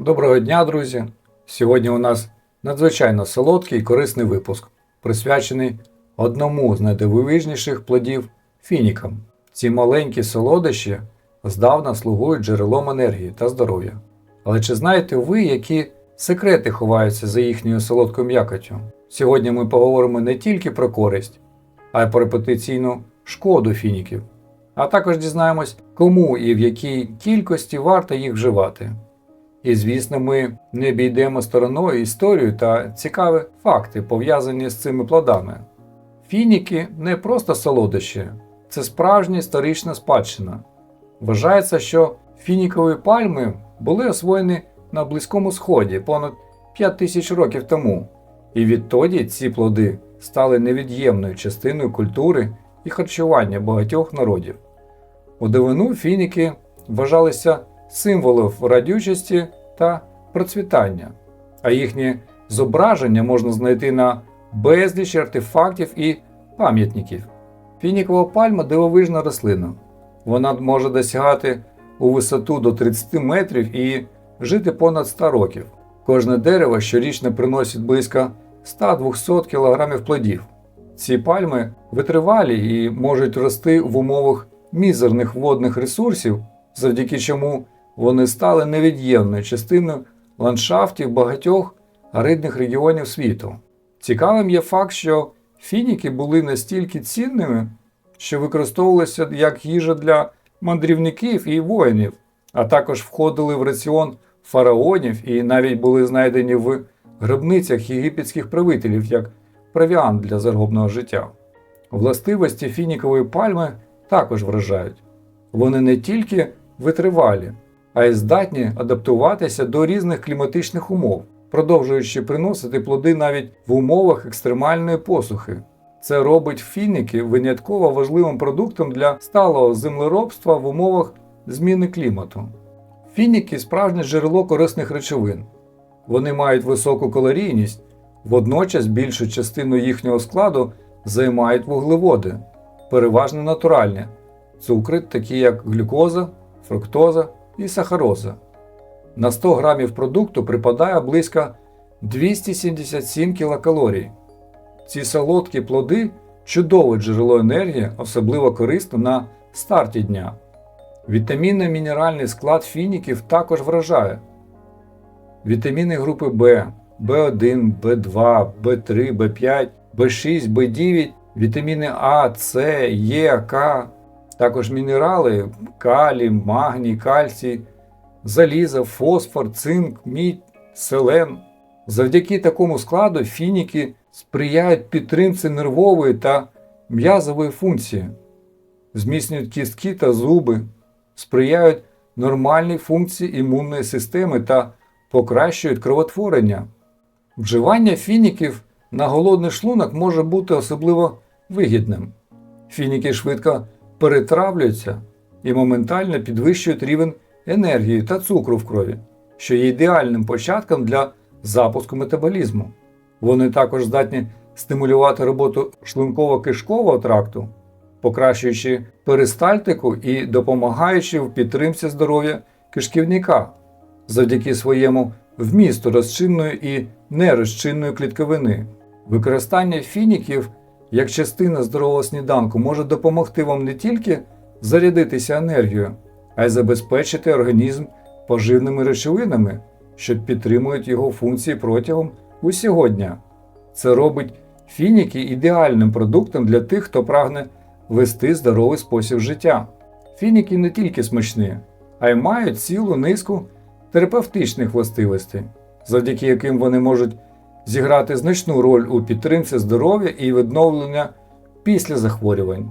Доброго дня, друзі! Сьогодні у нас надзвичайно солодкий і корисний випуск, присвячений одному з найдивовижніших плодів фінікам. Ці маленькі солодощі здавна слугують джерелом енергії та здоров'я. Але чи знаєте ви, які секрети ховаються за їхньою солодкою м'якотю? Сьогодні ми поговоримо не тільки про користь, а й про репетиційну шкоду фініків. А також дізнаємось, кому і в якій кількості варто їх вживати. І, звісно, ми не обійдемо стороною історію та цікаві факти, пов'язані з цими плодами. Фініки не просто солодощі, це справжня історична спадщина. Вважається, що фінікові пальми були освоєні на Близькому Сході понад 5 тисяч років тому, і відтоді ці плоди стали невід'ємною частиною культури і харчування багатьох народів. У давину фініки вважалися символом радючості та процвітання, а їхнє зображення можна знайти на безліч артефактів і пам'ятників. Фінікова пальма дивовижна рослина. Вона може досягати у висоту до 30 метрів і жити понад 100 років. Кожне дерево щорічно приносить близько 100-200 кг плодів. Ці пальми витривалі і можуть рости в умовах мізерних водних ресурсів, завдяки чому вони стали невід'ємною частиною ландшафтів багатьох аридних регіонів світу. Цікавим є факт, що фініки були настільки цінними, що використовувалися як їжа для мандрівників і воїнів, а також входили в раціон фараонів і навіть були знайдені в гробницях єгипетських правителів як провіант для загробного життя. Властивості фінікової пальми також вражають. Вони не тільки витривалі, а й здатні адаптуватися до різних кліматичних умов, продовжуючи приносити плоди навіть в умовах екстремальної посухи. Це робить фініки винятково важливим продуктом для сталого землеробства в умовах зміни клімату. Фініки справжнє джерело корисних речовин. Вони мають високу калорійність, водночас більшу частину їхнього складу займають вуглеводи, переважно натуральні, цукри, такі як глюкоза, фруктоза і сахароза. На 100 грамів продукту припадає близько 277 кілокалорій. Ці солодкі плоди чудове джерело енергії, особливо корисно на старті дня. Вітамінно-мінеральний склад фініків також вражає. Вітаміни групи В, В1, В2, В3, В5, В6, В9, вітаміни А, С, Е, К, також мінерали калій, магній, кальцій, залізо, фосфор, цинк, мідь, селен. Завдяки такому складу фініки сприяють підтримці нервової та м'язової функції, зміцнюють кістки та зуби, сприяють нормальній функції імунної системи та покращують кровотворення. Вживання фініків на голодний шлунок може бути особливо вигідним. Фініки швидко перетравлюються і моментально підвищують рівень енергії та цукру в крові, що є ідеальним початком для запуску метаболізму. Вони також здатні стимулювати роботу шлунково-кишкового тракту, покращуючи перистальтику і допомагаючи в підтримці здоров'я кишківника завдяки своєму вмісту розчинної і нерозчинної клітковини. Використання фініків як частина здорового сніданку може допомогти вам не тільки зарядитися енергією, а й забезпечити організм поживними речовинами, що підтримують його функції протягом усього дня. Це робить фініки ідеальним продуктом для тих, хто прагне вести здоровий спосіб життя. Фініки не тільки смачні, а й мають цілу низку терапевтичних властивостей, завдяки яким вони можуть зіграти значну роль у підтримці здоров'я і відновлення після захворювань,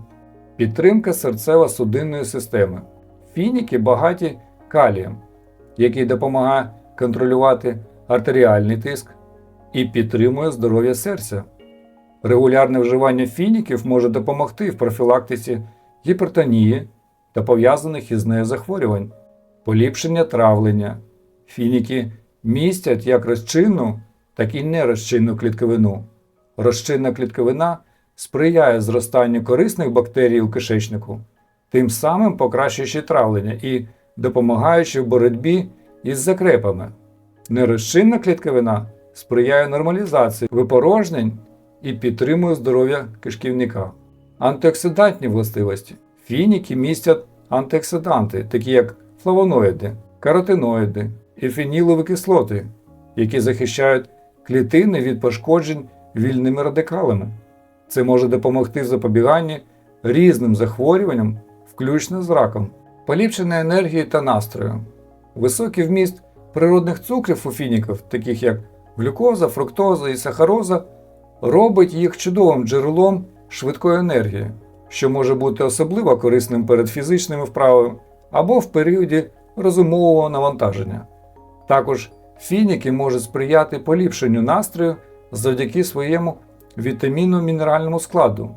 підтримка серцево-судинної системи. Фініки багаті калієм, який допомагає контролювати артеріальний тиск і підтримує здоров'я серця. Регулярне вживання фініків може допомогти в профілактиці гіпертонії та пов'язаних із нею захворювань, поліпшення травлення. Фініки містять як розчинну, так і нерозчинну клітковину. Розчинна клітковина сприяє зростанню корисних бактерій у кишечнику, тим самим покращуючи травлення і допомагаючи в боротьбі із закрепами. Нерозчинна клітковина сприяє нормалізації випорожнень і підтримує здоров'я кишківника. Антиоксидантні властивості. Фініки містять антиоксиданти, такі як флавоноїди, каротиноїди і фенілові кислоти, які захищають клітини від пошкоджень вільними радикалами. Це може допомогти запобіганні різним захворюванням, включно з раком, поліпшення енергії та настрою. Високий вміст природних цукрів у фініків, таких як глюкоза, фруктоза і сахароза, робить їх чудовим джерелом швидкої енергії, що може бути особливо корисним перед фізичними вправами або в періоді розумового навантаження. Також фініки можуть сприяти поліпшенню настрою завдяки своєму вітамінно-мінеральному складу,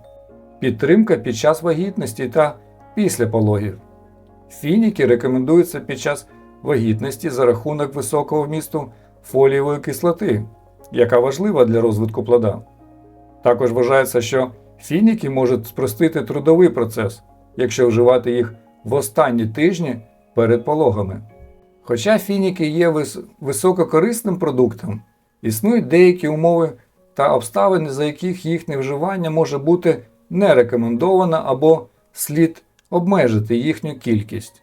підтримка під час вагітності та після пологів. Фініки рекомендуються під час вагітності за рахунок високого вмісту фолієвої кислоти, яка важлива для розвитку плода. Також вважається, що фініки можуть спростити трудовий процес, якщо вживати їх в останні тижні перед пологами. Хоча фініки є вис- висококорисним продуктом, існують деякі умови та обставини, за яких їхнє вживання може бути не рекомендовано або слід обмежити їхню кількість.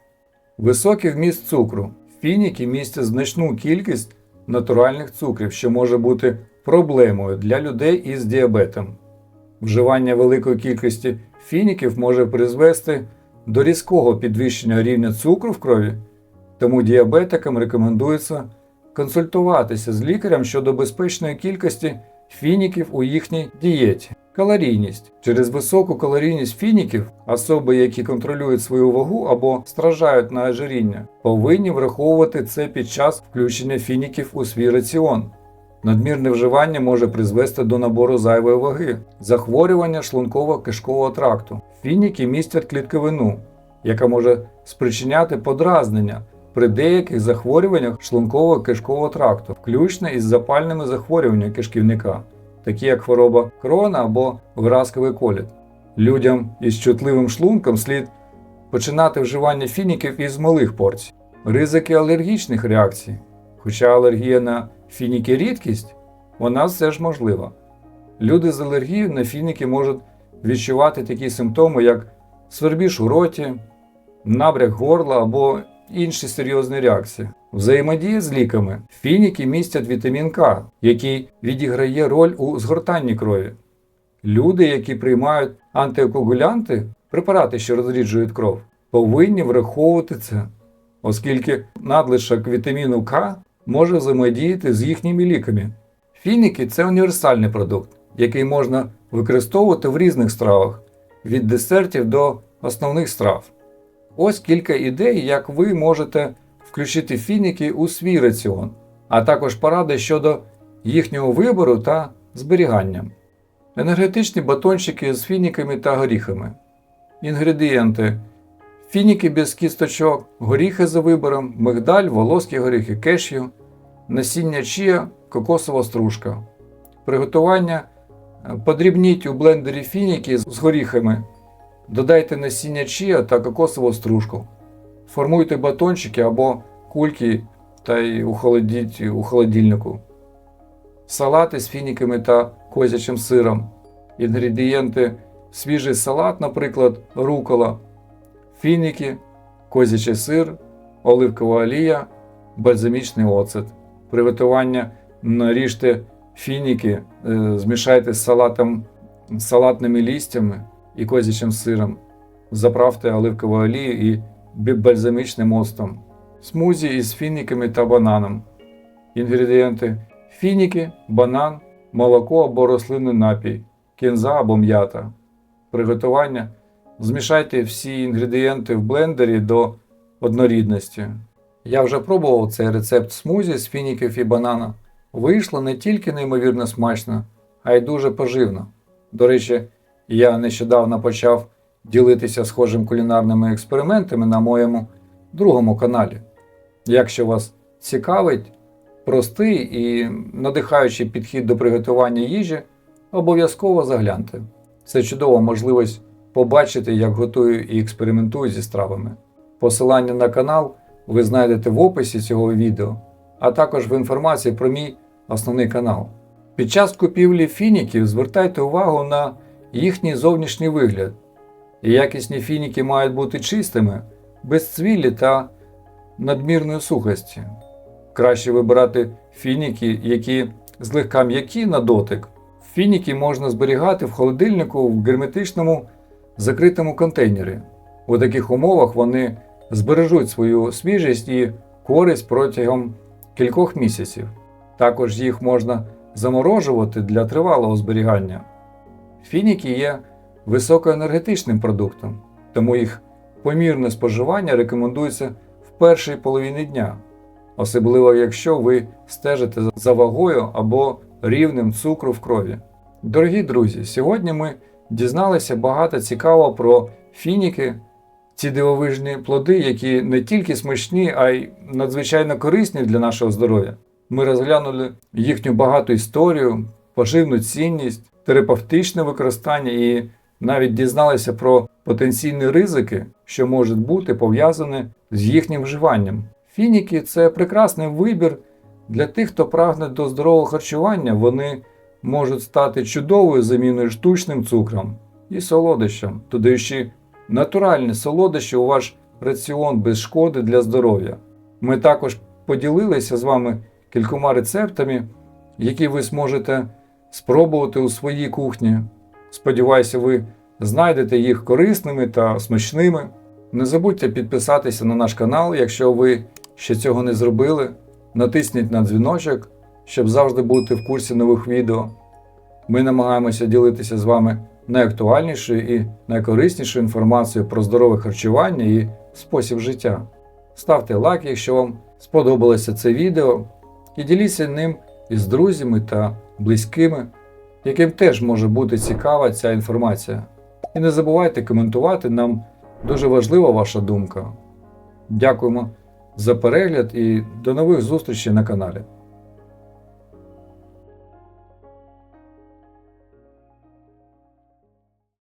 Високий вміст цукру. Фініки містять значну кількість натуральних цукрів, що може бути проблемою для людей із діабетом. Вживання великої кількості фініків може призвести до різкого підвищення рівня цукру в крові, тому діабетикам рекомендується консультуватися з лікарем щодо безпечної кількості фініків у їхній дієті. Калорійність. Через високу калорійність фініків особи, які контролюють свою вагу або страждають на ожиріння, повинні враховувати це під час включення фініків у свій раціон. Надмірне вживання може призвести до набору зайвої ваги, захворювання шлунково-кишкового тракту. Фініки містять клітковину, яка може спричиняти подразнення при деяких захворюваннях шлунково-кишкового тракту, включно із запальними захворюваннями кишківника, такі як хвороба крона або виразковий коліт. Людям із чутливим шлунком слід починати вживання фініків із малих порцій. Ризики алергічних реакцій. Хоча алергія на фініки рідкість, вона все ж можлива. Люди з алергією на фініки можуть відчувати такі симптоми, як свербіж у роті, набряк горла або інші серйозні реакції. Взаємодія з ліками. Фініки містять вітамін К, який відіграє роль у згортанні крові. Люди, які приймають антикоагулянти, препарати, що розріджують кров, повинні враховувати це, оскільки надлишок вітаміну К може взаємодіяти з їхніми ліками. Фініки це універсальний продукт, який можна використовувати в різних стравах, від десертів до основних страв. Ось кілька ідей, як ви можете включити фініки у свій раціон, а також поради щодо їхнього вибору та зберігання. Енергетичні батончики з фініками та горіхами. Інгредієнти: фініки без кісточок, горіхи за вибором, мигдаль, волоські горіхи кешю, насіння чія, кокосова стружка. Приготування: подрібніть у блендері фініки з горіхами, додайте насіння чія та кокосову стружку. Формуйте батончики або кульки та й охолодіть у холодильнику. Салати з фініками та козячим сиром. Інгредієнти: свіжий салат, наприклад, рукола, фініки, козячий сир, оливкова олія, бальзамічний оцет. Приготування наріжте фініки, е, змішайте з салатом, салатними лістями і козячим сиром. Заправте оливковою олією і бальзамічним оцтом. Смузі із фініками та бананом. Інгредієнти: фініки, банан, молоко або рослинний напій, кінза або м'ята. Приготування. Змішайте всі інгредієнти в блендері до однорідності. Я вже пробував цей рецепт смузі з фініків і банана. Вийшло не тільки неймовірно смачно, а й дуже поживно. До речі, я нещодавно почав ділитися схожим кулінарними експериментами на моєму другому каналі. Якщо вас цікавить простий і надихаючий підхід до приготування їжі, обов'язково загляньте. Це чудова можливість побачити, як готую і експериментую зі стравами. Посилання на канал ви знайдете в описі цього відео. а також в інформації про мій основний канал. Під час купівлі фініків звертайте увагу на їхній зовнішній вигляд. І якісні фініки мають бути чистими, без цвілі та надмірної сухості. Краще вибирати фініки, які злегка м'які на дотик. Фініки можна зберігати в холодильнику в герметичному закритому контейнері. У таких умовах вони збережуть свою свіжість і користь протягом кількох місяців. Також їх можна заморожувати для тривалого зберігання. Фініки є високоенергетичним продуктом, тому їх помірне споживання рекомендується в першій половині дня, особливо якщо ви стежите за вагою або рівнем цукру в крові. Дорогі друзі, сьогодні ми дізналися багато цікавого про фініки, ці дивовижні плоди, які не тільки смачні, а й надзвичайно корисні для нашого здоров'я. Ми розглянули їхню багату історію, поживну цінність, терапевтичне використання і навіть дізналися про потенційні ризики, що можуть бути пов'язані з їхнім вживанням. Фініки це прекрасний вибір для тих, хто прагне до здорового харчування. Вони можуть стати чудовою заміною штучним цукром і солодощам, додаючи натуральні солодощі у ваш раціон без шкоди для здоров'я. Ми також поділилися з вами кількома рецептами, які ви зможете спробувати у своїй кухні. Сподіваюся, ви знайдете їх корисними та смачними. Не забудьте підписатися на наш канал, якщо ви ще цього не зробили. Натисніть на дзвіночок, щоб завжди бути в курсі нових відео. Ми намагаємося ділитися з вами найактуальнішою і найкориснішою інформацією про здорове харчування і спосіб життя. Ставте лайк, якщо вам сподобалося це відео, і діліться ним із друзями та близькими, яким теж може бути цікава ця інформація. І не забувайте коментувати, нам дуже важлива ваша думка. Дякуємо за перегляд і до нових зустрічей на каналі.